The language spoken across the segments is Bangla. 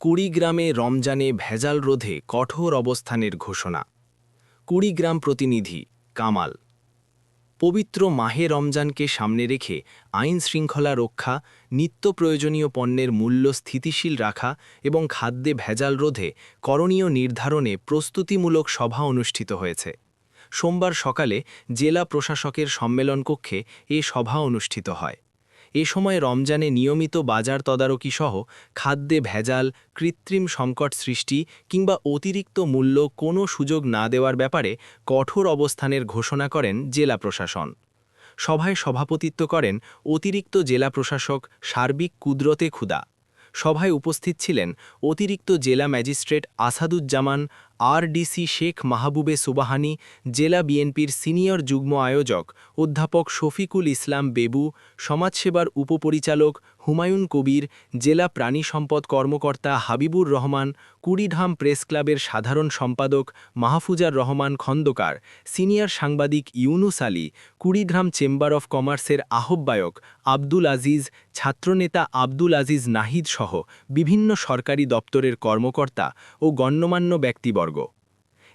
কুড়িগ্রামে রমজানে ভেজাল রোধে কঠোর অবস্থানের ঘোষণা। কুড়িগ্রাম প্রতিনিধি কামাল। পবিত্র মাহে রমজানকে সামনে রেখে আইন শৃঙ্খলা রক্ষা, নিত্য প্রয়োজনীয় পণ্যের মূল্য স্থিতিশীল রাখা এবং খাদ্যে ভেজাল রোধে করণীয় নির্ধারণে প্রস্তুতিমূলক সভা অনুষ্ঠিত হয়েছে। সোমবার সকালে জেলা প্রশাসকের সম্মেলন কক্ষে এ সভা অনুষ্ঠিত হয়। এ সময় রমজানে নিয়মিত বাজার তদারকি সহ খাদ্যে ভেজাল, কৃত্রিম সংকট সৃষ্টি কিংবা অতিরিক্ত মূল্য কোনো সুযোগ না দেওয়ার ব্যাপারে কঠোর অবস্থানের ঘোষণা করেন জেলা প্রশাসন। সভায় সভাপতিত্ব করেন অতিরিক্ত জেলা প্রশাসক সার্বিক কুদরতে খুদা সভায় উপস্থিত ছিলেন অতিরিক্ত জেলা ম্যাজিস্ট্রেট আসাদুজ্জামান আরডিসি শেখ মাহবুবে সুবাহানি, জেলা বিএনপির সিনিয়র যুগ্ম আয়োজক, অধ্যাপক শফিকুল ইসলাম বেবু, সমাজসেবার উপপরিচালক হুমায়ুন কবির, জেলা প্রাণী সম্পদ কর্মকর্তা হাবিবুর রহমান, কুড়িধাম প্রেস ক্লাবের সাধারণ সম্পাদক মাহফুজার রহমান খন্দকার, সিনিয়র সাংবাদিক ইউনুস আলী, কুড়িগ্রাম চেম্বার অফ কমার্সের আহ্বায়ক আব্দুল আজিজ, ছাত্রনেতা আব্দুল আজিজ নাহিদ সহ বিভিন্ন সরকারি দপ্তরের কর্মকর্তা ও গণ্যমান্য ব্যক্তিবর্গ।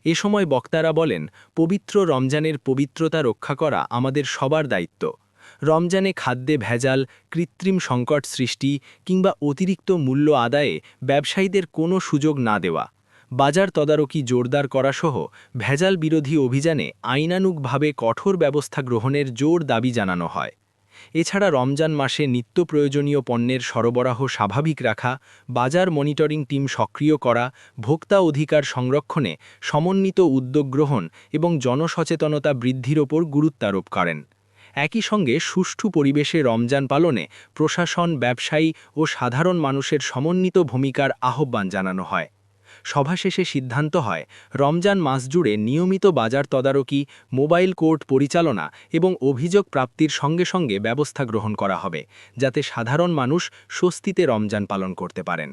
এ সময় বক্তারা বলেন, পবিত্র রমজানের পবিত্রতা রক্ষা করা আমাদের সবার দায়িত্ব। রমজানে খাদ্যে ভেজাল, কৃত্রিম সংকট সৃষ্টি কিংবা অতিরিক্ত মূল্য আদায়ে ব্যবসায়ীদের কোনো সুযোগ না দেওয়া। বাজার তদারকি জোরদার করাসহ ভেজাল বিরোধী অভিযানে আইনানুগভাবে কঠোর ব্যবস্থা গ্রহণের জোর দাবি জানানো হয়। এছাড়া রমজান মাসে নিত্য প্রয়োজনীয় পণ্যের সরবরাহ স্বাভাবিক রাখা, বাজার মনিটরিং টিম সক্রিয় করা, ভোক্তা অধিকার সংরক্ষণে সমন্বিত উদ্যোগ গ্রহণ এবং জনসচেতনতা বৃদ্ধির ওপর গুরুত্বারোপ করেন। একই সঙ্গে সুষ্ঠু পরিবেশে রমজান পালনে প্রশাসন, ব্যবসায়ী ও সাধারণ মানুষের সমন্বিত ভূমিকার আহ্বান জানানো হয়। সভা শেষে সিদ্ধান্ত হয়, রমজান মাস জুড়ে নিয়মিত বাজার তদারকি, মোবাইল কোর্ট পরিচালনা এবং অভিযোগ প্রাপ্তির সঙ্গে সঙ্গে ব্যবস্থা গ্রহণ করা হবে, যাতে সাধারণ মানুষ স্বস্তিতে রমজান পালন করতে পারেন।